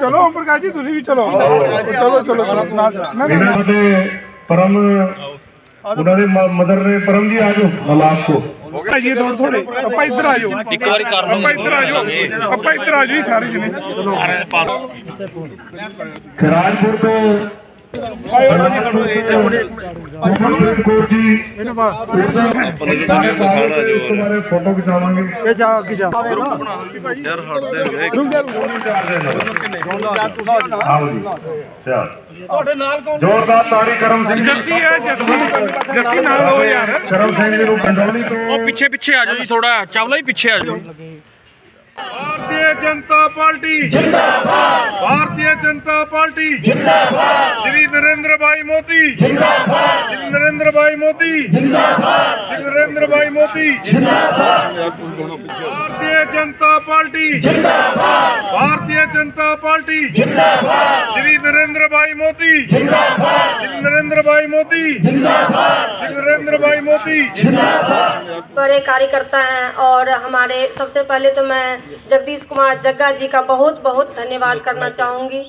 ਚਲੋ ਓਮ ਪ੍ਰਕਾਸ਼ ਜੀ ਤੁਸੀਂ ਵੀ ਚਲੋ। ਚਲੋ ਚਲੋ ਚਲੋ। ਨਾਲ ਨਾ ਨਾ। ਇਹਨਾਂ ਦੇ ਪਰਮ ਉਹਨਾਂ ਦੇ ਮਦਰ ਨੇ ਪਰਮ ਜੀ ਆ ਜਾਓ ਲਾਸਟ ਕੋ ਭਾਜੀ ਥੋੜੇ ਥੋੜੇ ਆਪਾਂ ਇੱਧਰ ਆ ਜਾਓ। ਇੱਕ ਵਾਰੀ ਕਰ ਲਓ। ਆਪਾਂ ਇੱਧਰ ਆ ਜਾਓ। ਆਪਾਂ ਇੱਧਰ ਆ ਜਾਓ ਜੀ ਸਾਰੇ ਜਣੇ। ਖਰਾਜਪੁਰ ਤੋਂ ਜੀ ਤੁਹਾਡੇ ਫੋਟੋ ਖਿਚਾਵਾਂਗੇ ਇਹ ਜਾ ਅੱਗੇ ਜਾ ਆਓ ਜੀ ਚਲ ਤੁਹਾਡੇ ਨਾਲ ਕੌਣ ਜ਼ੋਰਦਾਰ ਤਾੜੀ ਕਰਮ ਸਿੰਘ ਜੱਸੀ ਹੈ ਜੱਸੀ ਜੱਸੀ ਨਾਲ ਹੋ ਯਾਰ। ਕਰਮ ਸਿੰਘ ਨੂੰ ਪੰਡੌਲੀ ਤੋਂ ਪਿੱਛੇ ਪਿੱਛੇ ਆ ਜਾਓ ਜੀ ਥੋੜਾ ਚਾਵਲਾ ਹੀ ਪਿੱਛੇ ਆ ਜਾਓ। भारतीय जनता पार्टी जिंदाबाद भारतीय जनता पार्टी जिंदाबाद श्री नरेंद्र भाई मोदी जिंदाबाद श्री नरेंद्र भाई मोदी जिंदाबाद श्री नरेंद्र भाई मोदी जिंदाबाद भारतीय जनता पार्टी। जिंदाबाद भारतीय जनता पार्टी। जिंदाबाद श्री नरेंद्र भाई मोदी। जिंदाबाद श्री नरेंद्र भाई मोदी। जिंदाबाद श्री नरेंद्र भाई मोदी। बड़े कार्यकर्ता हैं और हमारे सबसे पहले तो मैं जगदीश कुमार जग्गा जी का बहुत बहुत धन्यवाद करना चाहूँगी,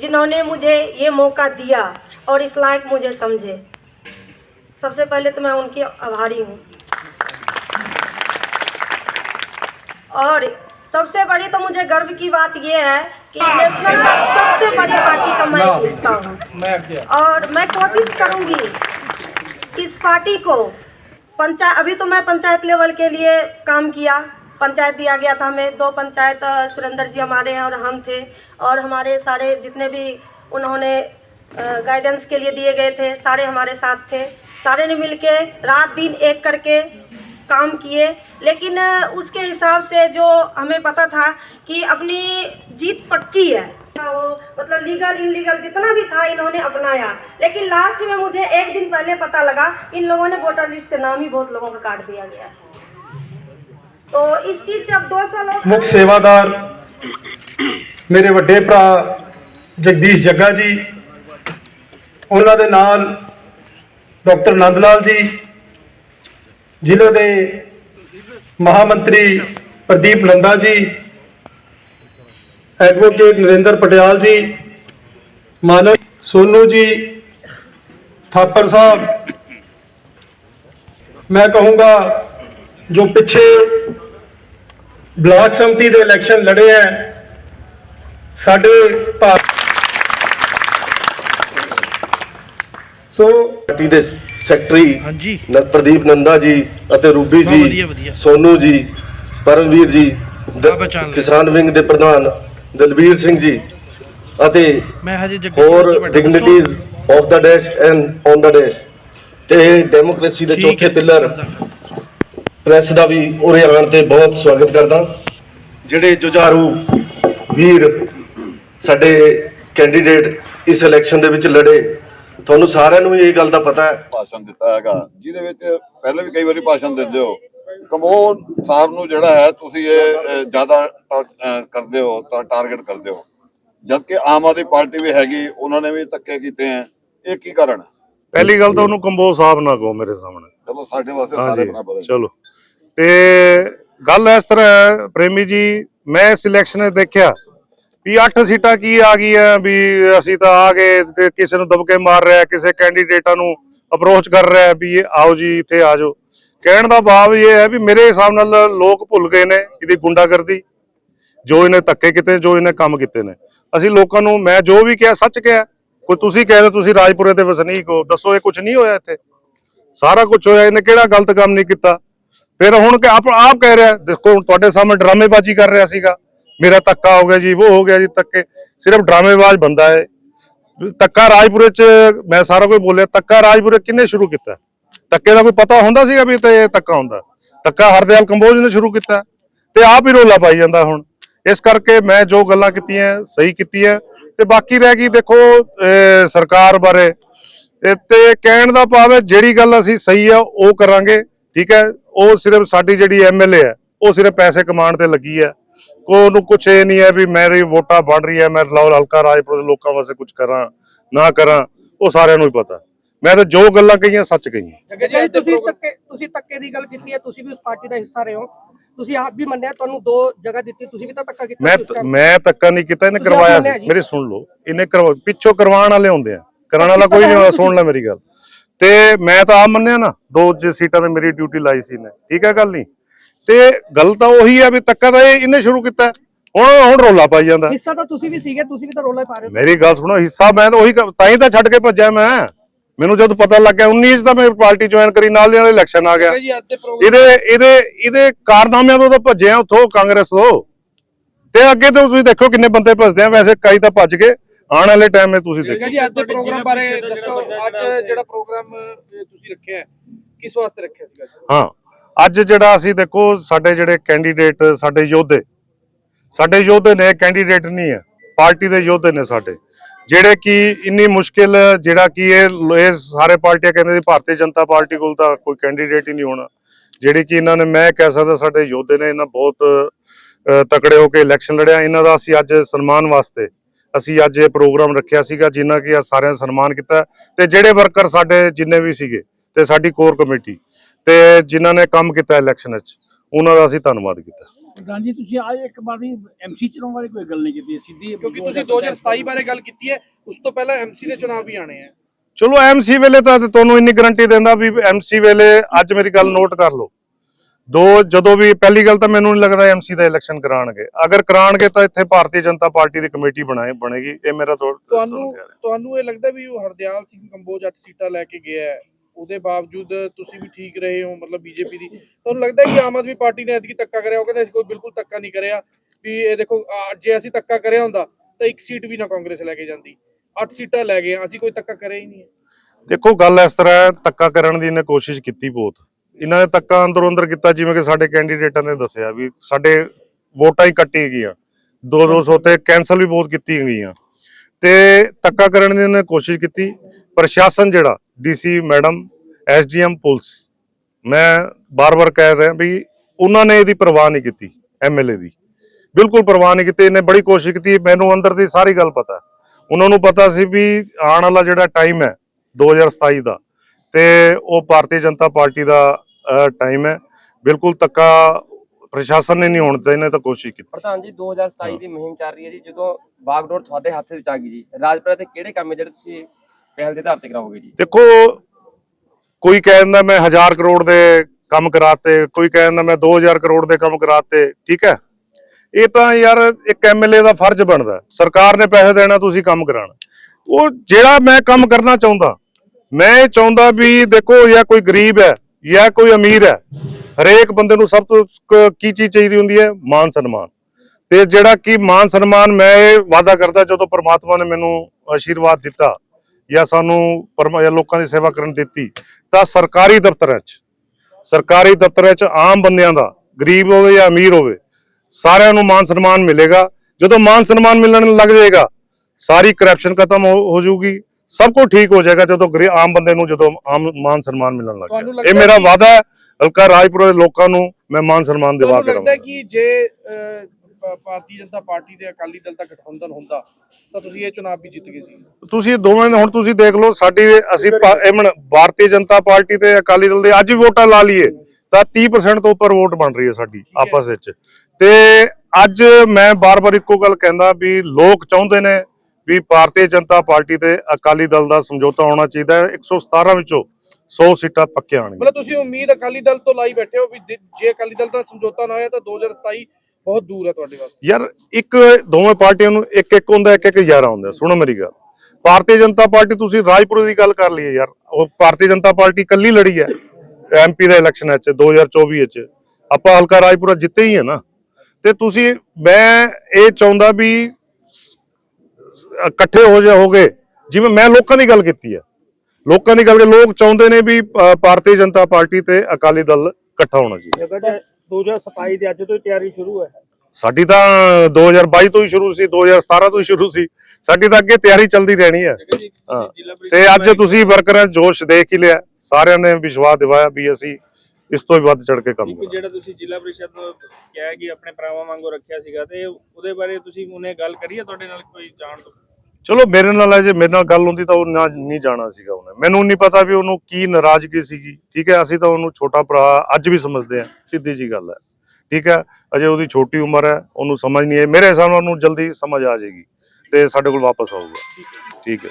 जिन्होंने मुझे ये मौका दिया और इस लायक मुझे समझे। सबसे पहले तो मैं उनकी आभारी हूँ। और सबसे बड़ी तो मुझे गर्व की बात ये है कि नेशनल सबसे बड़ी पार्टी का मैं हिस्सा हूँ। और मैं कोशिश करूँगी कि इस पार्टी को पंचायत अभी तो मैं पंचायत लेवल के लिए काम किया। पंचायत दिया गया था हमें। दो पंचायत सुरेंद्र जी हमारे हैं और हम थे। और हमारे सारे जितने भी उन्होंने गाइडेंस के लिए दिए गए थे सारे हमारे साथ थे। सारे ने मिलके रात दिन एक करके काम किए लेकिन अ, उसके हिसाब से जो हमें पता था कि अपनी जीत पक्की है वो मतलब लीगल इनलीगल जितना भी था इन्होंने अपनाया लेकिन लास्ट में मुझे एक दिन पहले पता लगा इन लोगों ने वोटर लिस्ट से नाम ही बहुत लोगों का काट दिया गया तो इस चीज से अब 200 लोग ਮੁੱਖ ਸੇਵਾਦਾਰ ਮੇਰੇ ਵੱਡੇ ਭਰਾ ਜਗਦੀਸ਼ ਜੱਗਾ ਜੀ ਉਹਨਾਂ ਦੇ ਨਾਲ ਡਾਕਟਰ ਨੰਦ ਲਾਲ ਜੀ ਜ਼ਿਲ੍ਹੇ ਦੇ ਮਹਾਮੰਤਰੀ ਪ੍ਰਦੀਪ ਨੰਦਾ ਜੀ ਐਡਵੋਕੇਟ ਨਰਿੰਦਰ ਪਟਿਆਲ ਜੀ, ਮਾਨਵ ਸੋਨੂ ਜੀ, ਥਾਪਰ ਸਾਹਿਬ। ਮੈਂ ਕਹੂੰਗਾ, ਜੋ ਪਿੱਛੇ ਬਲਾਕ ਸੰਮਤੀ ਦੇ ਇਲੈਕਸ਼ਨ ਲੜੇ ਹੈ ਸਾਡੇ ਭਾਰਤ ਸੋ ਪਾਰਟੀ ਦੇ ਸੈਕਟਰੀ ਹਾਂਜੀ ਪ੍ਰਦੀਪ ਨੰਦਾ ਜੀ ਅਤੇ ਰੂਬੀ ਵਧੀਆ, ਜੀ ਵਧੀਆ। ਸੋਨੂ ਜੀ ਪਰਮਵੀਰ ਜੀ ਦ-। ਕਿਸਾਨ ਵਿੰਗ ਦੇ ਪ੍ਰਧਾਨ ਦਲਬੀਰ ਸਿੰਘ ਜੀ ਅਤੇ ਮੈਂ ਹਜੇ ਜੱਗੀ ਹੋਰ dignities of the dais and on the dais ਤੇ ਡੈਮੋਕ੍ਰੇਸੀ ਦੇ ਚੌਥੇ। ਪਿੱਲਰ ਪ੍ਰੈਸ ਦਾ ਵੀ ਉਰੇ ਆਉਣ ਤੇ ਬਹੁਤ ਸਵਾਗਤ ਕਰਦਾ ਜਿਹੜੇ ਜੁਝਾਰੂ ਵੀਰ ਸਾਡੇ ਕੈਂਡੀਡੇਟ ਇਸ ਇਲੈਕਸ਼ਨ ਦੇ ਵਿੱਚ ਲੜੇ ਤੁਹਾਨੂੰ ਸਾਰਿਆਂ ਨੂੰ ਇਹ ਗੱਲ ਦਾ ਪਤਾ ਹੈ। ਭਾਸ਼ਣ ਦਿੱਤਾ ਹੈਗਾ। ਜਿਹਦੇ ਵਿੱਚ ਪਹਿਲੇ ਵੀ ਕਈ ਵਾਰੀ ਭਾਸ਼ਣ ਦਿੰਦੇ ਹੋ। ਕਮੋਨ ਸਾਹਿਬ ਨੂੰ ਜਿਹੜਾ ਹੈ ਤੁਸੀਂ ਇਹ ਜ਼ਿਆਦਾ ਕਰਦੇ ਹੋ ਤਾਂ ਟਾਰਗੇਟ ਕਰਦੇ ਹੋ। ਜਦ ਕਿ ਆਮ ਆਦਮੀ ਪਾਰਟੀ ਵੀ ਹੈਗੀ ਉਹਨਾਂ ਨੇ ਵੀ ਧੱਕੇ ਕੀਤੇ ਹੈ। ਇਹ ਕੀ ਕਾਰਨ ਹੈ? ਪਹਿਲੀ ਗੱਲ ਤਾਂ ਉਹਨੂੰ ਕੰਬੋਜ ਸਾਹਿਬ ਨਾ ਕਹੋ ਮੇਰੇ ਸਾਹਮਣੇ। ਚਲੋ ਸਾਡੇ ਵਾਸਤੇ ਸਾਰੇ ਬਰਾਬਰ ਹੈ। ਚਲੋ। ਤੇ ਗੱਲ ਇਸ ਤਰ੍ਹਾਂ ਹੈ ਪ੍ਰੇਮੀ ਜੀ ਮੈਂ ਇਸ ਇਲੈਕਸ਼ਨ ਦੇਖਿਆ। ਵੀ 8 ਸੀਟਾਂ ਕੀ ਆ ਗਈਆਂ ਵੀ ਅਸੀਂ ਤਾਂ ਆ ਗਏ ਕਿਸੇ ਨੂੰ ਦਬਕੇ ਮਾਰ ਰਿਹਾ ਕਿਸੇ ਕੈਂਡੀਡੇਟਾਂ ਨੂੰ ਅਪਰੋਚ ਕਰ ਰਿਹਾ ਵੀ ਇਹ ਆਓ ਜੀ ਇੱਥੇ ਆ ਜਾਓ। ਕਹਿਣ ਦਾ ਭਾਵ ਇਹ ਹੈ ਵੀ ਮੇਰੇ ਹਿਸਾਬ ਨਾਲ ਲੋਕ ਭੁੱਲ ਗਏ ਨੇ ਇਹਦੀ ਗੁੰਡਾਗਰਦੀ। ਜੋ ਇਹਨੇ ਧੱਕੇ ਕੀਤੇ ਜੋ ਇਹਨੇ ਕੰਮ ਕੀਤੇ ਨੇ। ਅਸੀਂ ਲੋਕਾਂ ਨੂੰ ਮੈਂ ਜੋ ਵੀ ਕਿਹਾ ਸੱਚ ਕਿਹਾ ਕੋਈ ਤੁਸੀਂ ਕਹਿ ਰਹੇ ਹੋ, ਤੁਸੀਂ ਰਾਜਪੁਰੇ ਦੇ ਵਸਨੀਕ ਹੋ ਦੱਸੋ ਇਹ ਕੁਝ ਨਹੀਂ ਹੋਇਆ ਇੱਥੇ। ਸਾਰਾ ਕੁਝ ਹੋਇਆ ਇਹਨੇ ਕਿਹੜਾ ਗਲਤ ਕੰਮ ਨਹੀਂ ਕੀਤਾ? ਫਿਰ ਹੁਣ ਕਿ ਆਪ ਆਪ ਕਹਿ ਰਿਹਾ ਦੇਖੋ ਹੁਣ ਤੁਹਾਡੇ ਸਾਹਮਣੇ ਡਰਾਮੇਬਾਜ਼ੀ ਕਰ ਰਿਹਾ ਸੀਗਾ। ਮੇਰਾ ਧੱਕਾ ਹੋ ਗਿਆ ਜੀ, ਉਹ ਹੋ ਗਿਆ ਜੀ ਧੱਕੇ ਸਿਰਫ ਡਰਾਮੇਬਾਜ਼ ਬੰਦਾ ਹੈ। ਧੱਕਾ ਰਾਜਪੁਰੇ ਚ ਮੈਂ ਸਾਰਾ ਕੁਝ ਬੋਲਿਆ। ਧੱਕਾ ਰਾਜਪੁਰੇ ਕਿੰਨੇ ਸ਼ੁਰੂ ਕੀਤਾ? ਧੱਕੇ ਦਾ ਕੋਈ ਪਤਾ ਹੁੰਦਾ ਸੀਗਾ ਵੀ ਤੇ ਧੱਕਾ ਹੁੰਦਾ। ਧੱਕਾ ਹਰਦਿਆਲ ਕੰਬੋਜ ਨੇ ਸ਼ੁਰੂ ਕੀਤਾ ਤੇ ਆਪ ਹੀ ਰੋਲਾ ਪਾਈ ਜਾਂਦਾ ਹੁਣ। ਇਸ ਕਰਕੇ ਮੈਂ ਜੋ ਗੱਲਾਂ ਕੀਤੀਆਂ, ਸਹੀ ਕੀਤੀਆਂ। ਤੇ ਬਾਕੀ ਰਹਿ ਗਈ ਦੇਖੋ ਸਰਕਾਰ ਬਾਰੇ। ਤੇ ਕਹਿਣ ਦਾ ਭਾਵ ਹੈ, ਜਿਹੜੀ ਗੱਲ ਅਸੀਂ ਸਹੀ ਆ, ਉਹ ਕਰਾਂਗੇ। ਠੀਕ ਹੈ? ਉਹ ਸਿਰਫ ਸਾਡੀ ਜਿਹੜੀ ਐਮਐਲਏ ਹੈ, ਉਹ ਸਿਰਫ ਪੈਸੇ ਕਮਾਉਣ ਤੇ ਲੱਗੀ ਹੈ। ਉਹਨੂੰ ਕੁਛ ਇਹ ਨਹੀਂ ਹੈ ਵੀ ਮੇਰੀ ਵੋਟਾਂ ਬਣ ਰਹੀ ਹੈ ਮੈਂ ਲਾਹੌਰ ਹਲਕਾ ਰਾਜਪੁਰ ਦੇ ਲੋਕਾਂ ਵਾਸਤੇ ਕੁਝ ਕਰਾਂ ਨਾ ਕਰਾਂ ਉਹ ਸਾਰਿਆਂ ਨੂੰ ਹੀ ਪਤਾ। ਮੈਂ ਤਾਂ ਜੋ ਗੱਲਾਂ ਕਹੀਆਂ ਸੱਚ ਕਹੀਆਂ। ਜੀ ਤੁਸੀਂ ਧੱਕੇ ਦੀ ਗੱਲ ਕੀਤੀ ਹੈ ਤੁਸੀਂ ਵੀ ਉਸ ਪਾਰਟੀ ਦਾ ਹਿੱਸਾ ਰਹੇ ਹੋ। ਤੁਸੀਂ ਆਪ ਵੀ ਮੰਨਿਆ ਤੁਹਾਨੂੰ ਦੋ ਜਗ੍ਹਾ ਦਿੱਤੀ ਤੁਸੀਂ ਵੀ ਤਾਂ ਧੱਕਾ ਕੀਤਾ ਮੈਂ। ਮੈਂ ਧੱਕਾ ਨਹੀਂ ਕੀਤਾ ਇਹਨੇ ਕਰਵਾਇਆ ਸੀ। ਮੇਰੀ ਸੁਣ ਲਓ ਇਹਨੇ ਕਰਵਾ ਪਿੱਛੋਂ ਕਰਵਾਉਣ ਵਾਲੇ ਹੁੰਦੇ ਆ। ਕਰਾਉਣ ਵਾਲਾ ਕੋਈ ਨਹੀਂ ਹੁੰਦਾ ਸੁਣ ਲੈ ਮੇਰੀ ਗੱਲ। ਤੇ ਮੈਂ ਤਾਂ ਆ ਮੰਨਿਆ ਨਾ ਦੋ ਜ ਸੀਟਾਂ ਤੇ ਮੇਰੀ ਡਿਊਟੀ ਲਾਈ ਸੀ ਨੇ ਠੀਕ ਹੈ ਗੱਲ ਨਹੀਂ? ਤੇ ਗੱਲ ਤਾਂ ਉਹੀ ਆ ਵੀ ਧੱਕਾ ਤਾਂ ਇਹ ਇਹਨੇ ਸ਼ੁਰੂ ਕੀਤਾ। ਹੁਣ ਹੁਣ ਰੋਲਾ ਪਾਈ ਜਾਂਦਾ। ਹਿੱਸਾ ਤਾਂ ਤੁਸੀਂ ਵੀ ਸੀਗੇ ਤੁਸੀਂ ਵੀ ਤਾਂ ਰੋਲਾ ਹੀ ਪਾ ਰਹੇ ਹੋ। ਮੇਰੀ ਗੱਲ ਸੁਣੋ ਹਿੱਸਾ ਮੈਂ ਤਾਂ ਉਹੀ ਤਾਂ ਹੀ ਤਾਂ ਛੱਡ ਕੇ ਭੱਜਿਆ ਮੈਂ। ਮੈਨੂੰ ਜਦ ਪਤਾ ਲੱਗਿਆ 19 ਚ ਤਾਂ ਮੈਂ ਪਾਰਟੀ ਜੁਆਇਨ ਕਰੀ ਨਾਲ ਦੀ ਨਾਲ ਇਲੈਕਸ਼ਨ ਆ ਗਿਆ। ਇਹਦੇ ਇਹਦੇ ਇਹਦੇ ਕਾਰਨਾਮਿਆਂ ਤੋਂ ਤਾਂ ਭੱਜੇ ਆ ਉੱਥੋਂ ਕਾਂਗਰਸ ਤੋਂ। ਤੇ ਅੱਗੇ ਤੋਂ ਤੁਸੀਂ ਦੇਖੋ ਕਿੰਨੇ ਬੰਦੇ ਭੱਜਦੇ ਆ ਵੈਸੇ ਕਈ ਤਾਂ ਭੱਜ ਗਏ। ਆਉਣ ਵਾਲੇ ਟਾਈਮ 'ਚ ਤੁਸੀਂ ਦੇਖੋ ਜੀ ਅੱਜ ਦੇ ਪ੍ਰੋਗਰਾਮ ਬਾਰੇ ਦੱਸੋ ਅੱਜ ਜਿਹੜਾ ਪ੍ਰੋਗਰਾਮ ਤੁਸੀਂ ਰੱਖਿਆ ਕਿਸ ਵਾਸਤੇ ਰੱਖਿਆ ਸੀਗਾ ਜੀ? ਹਾਂ। ਅੱਜ ਜਿਹੜਾ ਅਸੀਂ ਦੇਖੋ ਸਾਡੇ ਜਿਹੜੇ ਕੈਂਡੀਡੇਟ ਸਾਡੇ ਯੋਧੇ ਸਾਡੇ ਯੋਧੇ ਨੇ ਕੈਂਡੀਡੇਟ ਨਹੀਂ ਹੈ, ਪਾਰਟੀ ਦੇ ਯੋਧੇ ਨੇ ਸਾਡੇ। ਜਿਹੜੇ ਕਿ ਇੰਨੀ ਮੁਸ਼ਕਿਲ, ਜਿਹੜਾ ਕਿ ਇਹ ਇਹ ਸਾਰੇ ਪਾਰਟੀਆਂ ਕਹਿੰਦੇ ਸੀ ਭਾਰਤੀ ਜਨਤਾ ਪਾਰਟੀ ਕੋਲ ਤਾਂ ਕੋਈ ਕੈਂਡੀਡੇਟ ਹੀ ਨਹੀਂ ਹੋਣਾ। ਜਿਹੜੀ ਕਿ ਇਹਨਾਂ ਨੇ, ਮੈਂ ਕਹਿ ਸਕਦਾ ਸਾਡੇ ਯੋਧੇ ਨੇ ਇਹਨਾਂ ਬਹੁਤ ਤਕੜੇ ਹੋ ਕੇ ਇਲੈਕਸ਼ਨ ਲੜਿਆ। ਇਹਨਾਂ ਦਾ ਅਸੀਂ ਅੱਜ ਸਨਮਾਨ ਵਾਸਤੇ, ਅਸੀਂ ਅੱਜ ਇਹ ਪ੍ਰੋਗਰਾਮ ਰੱਖਿਆ ਸੀਗਾ ਜਿਨ੍ਹਾਂ ਕਿ ਸਾਰਿਆਂ ਦਾ ਸਨਮਾਨ ਕੀਤਾ। ਤੇ ਜਿਹੜੇ ਵਰਕਰ ਸਾਡੇ ਜਿੰਨੇ ਵੀ ਸੀਗੇ, ਤੇ ਸਾਡੀ ਕੋਰ ਕਮੇਟੀ ਤੇ ਜਿਨ੍ਹਾਂ ਨੇ ਕੰਮ ਕੀਤਾ ਇਲੈਕਸ਼ਨ ਵਿੱਚ ਉਹਨਾਂ ਦਾ ਅਸੀਂ ਧੰਨਵਾਦ ਕੀਤਾ। ਪ੍ਰਧਾਨ ਜੀ ਤੁਸੀਂ ਅੱਜ ਇੱਕ ਵਾਰ ਵੀ ਐਮਸੀ ਚੁਣਾਵ ਬਾਰੇ ਕੋਈ ਗੱਲ ਨਹੀਂ ਕੀਤੀ ਸਿੱਧੀ ਕਿਉਂਕਿ ਤੁਸੀਂ 2027 ਬਾਰੇ ਗੱਲ ਕੀਤੀ ਹੈ ਉਸ ਤੋਂ ਪਹਿਲਾਂ ਐਮਸੀ ਦੇ ਚੁਣਾਵ ਵੀ ਆਣੇ ਆ ਚਲੋ ਐਮਸੀ ਵੇਲੇ ਤਾਂ ਤੁਹਾਨੂੰ ਇੰਨੀ ਗਾਰੰਟੀ ਦਿੰਦਾ ਵੀ ਐਮਸੀ ਵੇਲੇ ਅੱਜ ਮੇਰੀ ਗੱਲ ਨੋਟ ਕਰ ਲਓ। ਦੋ ਜਦੋਂ ਵੀ ਪਹਿਲੀ ਗੱਲ ਤਾਂ ਮੈਨੂੰ ਨਹੀਂ ਲੱਗਦਾ ਐਮਸੀ ਦਾ ਇਲੈਕਸ਼ਨ ਕਰਾਣਗੇ ਅਗਰ ਕਰਾਣਗੇ ਤਾਂ ਇੱਥੇ ਭਾਰਤੀ ਜਨਤਾ ਪਾਰਟੀ ਦੀ ਕਮੇਟੀ ਬਣਾਏ ਬਣੇਗੀ ਇਹ ਮੇਰਾ ਤੁਹਾਨੂੰ। ਤੁਹਾਨੂੰ ਇਹ ਲੱਗਦਾ ਵੀ ਉਹ ਹਰਦਿਆਲ ਸਿੰਘ ਕੰਬੋਜ 8 ਸੀਟਾਂ ਲੈ ਕੇ ਗਿਆ ਹੈ। ਉਹਦੇ ਬਾਵਜੂਦ ਤੁਸੀਂ ਵੀ ਠੀਕ ਰਹੇ ਹੋ, ਮਤਲਬ ਬੀਜੇਪੀ ਦੀ। ਤੁਹਾਨੂੰ ਲੱਗਦਾ ਕਿ ਆਮ ਆਦਮੀ ਪਾਰਟੀ ਨੇ ਐਤਕੀ ਧੱਕਾ ਕਰਿਆ? ਉਹ ਕਹਿੰਦੇ ਅਸੀਂ ਕੋਈ ਬਿਲਕੁਲ ਧੱਕਾ ਨਹੀਂ ਕਰਿਆ ਵੀ ਇਹ ਦੇਖੋ ਜੇ ਅਸੀਂ ਧੱਕਾ ਕਰਿਆ ਹੁੰਦਾ, ਤਾਂ ਇੱਕ ਸੀਟ ਵੀ ਨਾ ਕਾਂਗਰਸ ਲੈ ਕੇ ਜਾਂਦੀ। 8 ਸੀਟਾਂ ਲੈ ਗਏ, ਅਸੀਂ ਕੋਈ ਧੱਕਾ ਕਰਿਆ ਹੀ ਨਹੀਂ ਦੇਖੋ, ਗੱਲ ਇਸ ਤਰ੍ਹਾਂ ਹੈ ਕਰਨ ਦੀ ਇਹਨੇ ਕੋਸ਼ਿਸ਼ ਕੀਤੀ ਬਹੁਤ। ਇਹਨਾਂ ਨੇ ਧੱਕਾ ਅੰਦਰੋਂ ਅੰਦਰ ਕੀਤਾ, ਜਿਵੇਂ ਕਿ ਸਾਡੇ ਕੈਂਡੀਡੇਟਾਂ ਨੇ ਦੱਸਿਆ ਵੀ ਸਾਡੇ ਵੋਟਾਂ ਹੀ ਕੱਟੀ ਗਈਆਂ। 2-200 ਤੇ ਕੈਨਸਲ ਵੀ ਬਹੁਤ ਕੀਤੀ ਗਈਆਂ। ਤੇ ਧੱਕਾ ਕਰਨ ਦੀ ਇਹਨੇ ਕੋਸ਼ਿਸ਼ ਕੀਤੀ, ਪ੍ਰਸ਼ਾਸਨ ਜਿਹੜਾ ਡੀਸੀ ਮੈਡਮ, ਐਸਡੀਐਮ ਪੁਲਿਸ। ਮੈਂ ਬਾਰ-ਬਾਰ ਕਹਿ ਰਿਹਾ ਵੀ ਉਹਨਾਂ ਨੇ ਇਹਦੀ ਪਰਵਾਹ ਨਹੀਂ ਕੀਤੀ ਐਮਐਲਏ ਦੀ। ਬਿਲਕੁਲ ਪਰਵਾਹ ਨਹੀਂ ਕੀਤੀ, ਇਹਨੇ ਬੜੀ ਕੋਸ਼ਿਸ਼ ਕੀਤੀ, ਮੈਨੂੰ ਅੰਦਰ ਦੀ ਸਾਰੀ ਗੱਲ ਪਤਾ। ਉਹਨਾਂ ਨੂੰ ਪਤਾ ਸੀ ਵੀ ਆਉਣ ਵਾਲਾ ਜਿਹੜਾ ਟਾਈਮ ਹੈ 2027 ਦਾ, ਤੇ ਉਹ ਭਾਰਤੀ ਜਨਤਾ ਪਾਰਟੀ ਦਾ ਟਾਈਮ ਹੈ। ਬਿਲਕੁਲ ਧੱਕਾ ਪ੍ਰਸ਼ਾਸਨ ਨੇ ਨਹੀਂ ਹੋਣ ਦਿੱਤਾ, ਇਹਨੇ ਤਾਂ ਕੋਸ਼ਿਸ਼ ਕੀਤੀ। ਪ੍ਰਧਾਨ ਜੀ 2027 ਦੀ ਮੁਹਿੰਮ ਚੱਲ ਰਹੀ ਹੈ ਜੀ, ਜਦੋਂ ਬਾਗਡੋਰ ਤੁਹਾਡੇ ਹੱਥ ਵਿੱਚ ਆ ਗਈ ਜੀ। ਰਾਜਪੁਰਾ ਦੇ ਕਿਹੜੇ ਕੰਮ ਜਿਹੜੇ ਤੁਸੀਂ ਪਹਿਲ ਦੇ ਆਧਾਰ ਤੇ ਕਰਾਓਗੇ ਜੀ। ਦੇਖੋ, ਕੋਈ ਕਹਿੰਦਾ ਮੈਂ 1000 ਕਰੋੜ ਦੇ ਕੰਮ ਕਰਾਤੇ, ਕੋਈ ਕਹਿੰਦਾ ਮੈਂ 2000 ਕਰੋੜ ਦੇ ਕੰਮ ਕਰਾਤੇ, ਠੀਕ ਹੈ? ਇਹ ਤਾਂ ਯਾਰ ਇੱਕ ਐਮਐਲਏ ਦਾ ਫਰਜ਼ ਬਣਦਾ। ਸਰਕਾਰ ਨੇ ਪੈਸੇ ਦੇਣਾ, ਤੁਸੀਂ ਕੰਮ ਕਰਾਣਾ ਉਹ ਜਿਹੜਾ ਮੈਂ ਕੰਮ ਕਰਨਾ ਚਾਹੁੰਦਾ, ਮੈਂ ਇਹ ਚਾਹੁੰਦਾ ਵੀ ਦੇਖੋ, ਜਾਂ ਕੋਈ ਗਰੀਬ ਹੈ, ਜਾਂ ਕੋਈ ਅਮੀਰ ਹੈ, ਹਰੇਕ ਬੰਦੇ ਨੂੰ ਸਭ ਤੋਂ ਕੀ ਚੀਜ਼ ਚਾਹੀਦੀ ਹੁੰਦੀ ਹੈ? ਮਾਨ ਸਨਮਾਨ। ਤੇ ਜਿਹੜਾ ਕਿ ਮਾਨ ਸਨਮਾਨ ਮੈਂ ਇਹ ਵਾਅਦਾ ਕਰਦਾ ਜਦੋਂ ਪ੍ਰਮਾਤਮਾ ਨੇ ਮੈਨੂੰ ਆਸ਼ੀਰਵਾਦ ਦਿੱਤਾ ਜਾਂ ਸਾਨੂੰ ਲੋਕਾਂ ਦੀ ਸੇਵਾ ਕਰਨ ਦਿੱਤੀ ਤਾਂ ਸਰਕਾਰੀ ਦਫ਼ਤਰਾਂ 'ਚ ਸਰਕਾਰੀ ਦਫ਼ਤਰਾਂ 'ਚ ਆਮ ਬੰਦਿਆਂ ਦਾ ਗਰੀਬ ਹੋਵੇ ਜਾਂ ਅਮੀਰ ਹੋਵੇ ਸਾਰਿਆਂ ਨੂੰ ਮਾਨ ਸਨਮਾਨ ਮਿਲੇਗਾ। ਜਦੋਂ ਮਾਨ ਸਨਮਾਨ ਮਿਲਣ ਲੱਗ ਜਾਏਗਾ ਸਾਰੀ ਕਰਪਸ਼ਨ ਖਤਮ ਹੋ ਜਾਊਗੀ ਸਭ ਕੁਝ ਠੀਕ ਹੋ ਜਾਏਗਾ ਜਦੋਂ ਗਰੀ- ਆਮ ਬੰਦੇ ਨੂੰ ਜਦੋਂ ਆਮ ਮਾਨ ਸਨਮਾਨ ਮਿਲਣ ਲੱਗ ਇਹ ਮੇਰਾ ਵਾਅਦਾ ਹੈ ਹਲਕਾ ਰਾਜਪੁਰਾ ਦੇ ਲੋਕਾਂ ਨੂੰ ਮੈਂ ਮਾਨ ਸਨਮਾਨ ਦਿਵਾ ਕੇ ਲੱਗਦਾ ਰਹਾਂਗਾ। ਕਿ ਜੇ ਭਾਰਤੀ ਜਨਤਾ ਪਾਰਟੀ ਤੇ ਅਕਾਲੀ ਦਲ ਦਾ ਗਠਬੰਧਨ ਹੁੰਦਾ ਤਾਂ ਤੁਸੀਂ ਇਹ ਚੁਣਾਵ ਵੀ ਜਿੱਤ ਗਏ ਸੀ ਤੁਸੀਂ ਦੋਵੇਂ ਹੁਣ ਤੁਸੀਂ ਦੇਖ ਲਓ ਸਾਡੀ ਅਸੀਂ ਭਾ- ਇਹ ਮਨ- ਭਾਰਤੀ ਜਨਤਾ ਪਾਰਟੀ ਤੇ ਅਕਾਲੀ ਦਲ ਦੇ ਅੱਜ ਵੀ ਵੋਟਾਂ ਲਾ ਲਈਏ ਤਾਂ 30% ਤੋਂ ਉੱਪਰ ਵੋਟ ਬਣ ਰਹੀ ਹੈ ਸਾਡੀ ਆਪਸ ਵਿੱਚ। ਤੇ ਅੱਜ ਮੈਂ ਬਾਰ-ਬਾਰ ਇੱਕੋ ਗੱਲ ਕਹਿੰਦਾ ਵੀ ਲੋਕ ਚਾਹੁੰਦੇ ਨੇ ਵੀ ਭਾਰਤੀ ਜਨਤਾ ਪਾਰਟੀ ਤੇ ਅਕਾਲੀ ਦਲ ਦਾ ਸਮਝੌਤਾ ਹੋਣਾ ਚਾਹੀਦਾ ਹੈ। 117 ਵਿੱਚੋਂ 100 ਸੀਟਾਂ ਪੱਕੀਆਂ ਆਣਗੀਆਂ ਮਤਲਬ ਤੁਸੀਂ ਉਮੀਦ ਅਕਾਲੀ ਦਲ ਤੋਂ ਲਾਈ ਬੈਠੇ ਹੋ ਵੀ ਜੇ- ਜੇ ਅਕਾਲੀ ਦਲ ਦਾ ਸਮਝੌਤਾ ਨਾ ਹੋਇਆ ਤਾਂ 2027 ਬਹੁਤ ਦੂਰ ਹੈ ਤੁਹਾਡੇ ਵਾਸਤੇ। ਯਾਰ ਇੱਕ ਦੋਵੇਂ ਪਾਰਟੀਆਂ ਨੂੰ ਇੱਕ ਇੱਕ ਹੁੰਦਾ ਇੱਕ ਇੱਕ ਯਾਰਾ ਹੁੰਦਾ। ਸੁਣੋ ਮੇਰੀ ਗੱਲ। ਭਾਰਤੀ ਜਨਤਾ ਪਾਰਟੀ ਤੁਸੀਂ ਰਾਜਪੁਰ ਦੀ ਗੱਲ ਕਰ ਲਈਏ ਯਾਰ। ਉਹ ਭਾਰਤੀ ਜਨਤਾ ਪਾਰਟੀ ਕੱਲੀ ਲੜੀ ਹੈ ਐਮਪੀ ਦਾ ਇਲੈਕਸ਼ਨ ਵਿੱਚ 2024 ਵਿੱਚ। ਆਪਾਂ ਹਲਕਾ ਰਾਜਪੁਰਾ ਜਿੱਤੇ ਹੀ ਹੈ ਨਾ। ਤੇ ਤੁਸੀਂ ਮੈਂ ਇਹ ਚਾਹੁੰਦਾ ਵੀ ਇਕੱਠੇ ਹੋ ਜਾ ਹੋਗੇ ਜਿਵੇਂ ਮੈਂ ਲੋਕਾਂ ਦੀ ਗੱਲ ਕੀਤੀ ਹੈ। ਲੋਕਾਂ ਦੀ ਗੱਲ ਕਿ ਲੋਕ ਚਾਹੁੰਦੇ ਨੇ ਵੀ ਭਾਰਤੀ ਜਨਤਾ ਪਾਰਟੀ ਤੇ ਅਕਾਲੀ ਦਲ ਇਕੱਠਾ ਹੋਣਾ ਚਾਹੀਦਾ। 2027 ਦੇ ਅੱਜ ਤੋਂ ਹੀ ਤਿਆਰੀ ਸ਼ੁਰੂ ਹੈ। ਸਾਡੀ ਤਾਂ 2022 ਤੋਂ ਹੀ ਸ਼ੁਰੂ ਸੀ 2017 ਤੋਂ ਹੀ ਸ਼ੁਰੂ ਸੀ। ਸਾਡੀ ਤਾਂ ਅੱਗੇ ਤਿਆਰੀ ਚੱਲਦੀ ਰਹਿਣੀ ਹੈ। ਤੇ ਅੱਜ ਤੁਸੀਂ ਵਰਕਰਾਂ ਦਾ ਜੋਸ਼ ਦੇਖ ਹੀ ਲਿਆ। ਸਾਰਿਆਂ ਨੇ ਵਿਸ਼ਵਾਸ ਦਿਵਾਇਆ ਵੀ ਅਸੀਂ ਇਸ ਤੋਂ ਵੀ ਵੱਧ ਚੜ ਕੇ ਕੰਮ ਕਰਾਂਗੇ। ਜਿਹੜਾ ਤੁਸੀਂ ਜ਼ਿਲ੍ਹਾ ਪ੍ਰੀਸ਼ਦ ਨੂੰ ਕਿਹਾ ਕਿ ਆਪਣੇ ਭਰਾਵਾਂ ਵਾਂਗੂ ਰੱਖਿਆ ਸੀਗਾ ਤੇ ਉਹਦੇ ਬਾਰੇ ਤੁਸੀਂ ਉਹਨੇ ਗੱਲ ਕਰੀ ਹੈ ਤੁਹਾਡੇ ਨਾਲ ਕੋਈ ਜਾਣ ਤੋਂ? ਚਲੋ ਮੇਰੇ ਨਾਲ ਅਜੇ ਮੇਰੇ ਨਾਲ ਗੱਲ ਹੁੰਦੀ ਤਾਂ ਉਹ ਨਾ ਨਹੀਂ ਜਾਣਾ ਸੀਗਾ ਉਹਨੇ। ਮੈਨੂੰ ਨਹੀਂ ਪਤਾ ਵੀ ਉਹਨੂੰ ਕੀ ਨਾਰਾਜ਼ਗੀ ਸੀਗੀ। ਠੀਕ ਹੈ, ਅਸੀਂ ਤਾਂ ਉਹਨੂੰ ਛੋਟਾ ਭਰਾ ਅੱਜ ਵੀ ਸਮਝਦੇ ਆ ਸਿੱਧੀ ਜੀ ਗੱਲ ਹੈ। ਠੀਕ ਹੈ, ਅਜੇ ਉਹਦੀ ਛੋਟੀ ਉਮਰ ਹੈ, ਉਹਨੂੰ ਸਮਝ ਨਹੀਂ ਹੈ ਮੇਰੇ ਹਿਸਾਬ ਨਾਲ ਉਹਨੂੰ ਜਲਦੀ ਸਮਝ ਆ ਜਾਏਗੀ ਤੇ ਸਾਡੇ ਕੋਲ ਵਾਪਸ ਆਊਗਾ। ਠੀਕ ਹੈ।